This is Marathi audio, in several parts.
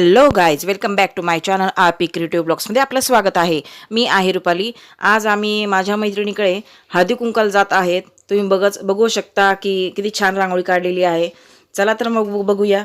Hello guys welcome back to my channel R P creative ब्लॉग्समध्ये आपलं स्वागत आहे. मी आहे रुपाली. आज आम्ही माझ्या मैत्रिणीकडे हळदी कुंकाल जात आहेत. तुम्ही बघच बघू शकता की किती छान रांगोळी काढलेली आहे. चला तर मग बघ- बघूया.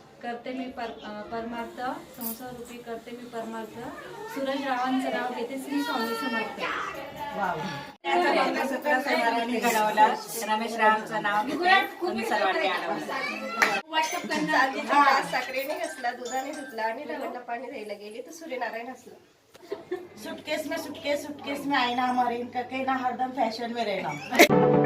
करते मी पर परमार्थ संसार रूपी करते मी परमार्थ. सूरज रावांचं नाव घेते श्री स्वामी समर्थ. रमेश रावांचं नाव आणवलं साखरेने घासला दुधाने धुतला आणि पाणी द्यायला गेली तर सूर्यनारायण हसला. सुटकेस में सुटकेस सुटकेस में आईना हमारे इनका कहना हरदम फैशन में रहना.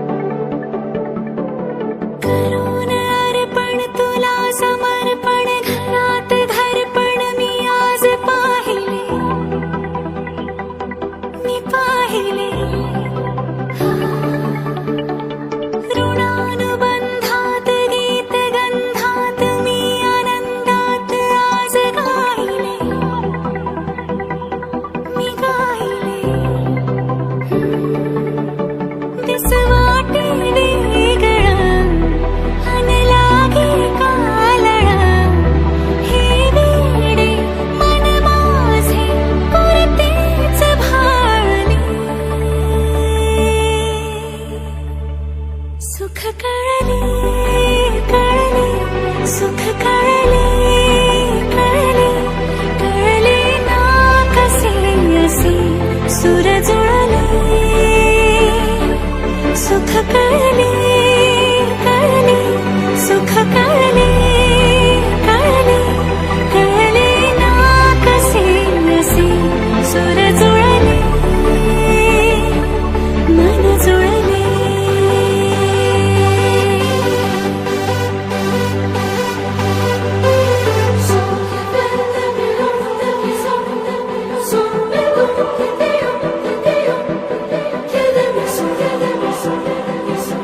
கடலே கடலே சுக கடலே கடலே கடலே நாகசே அசி சுரஜுழலே சுக கடலே கடலே சுக கடலே கடலே கடலே நாகசே அசி சுரஜுழலே மனஜுழ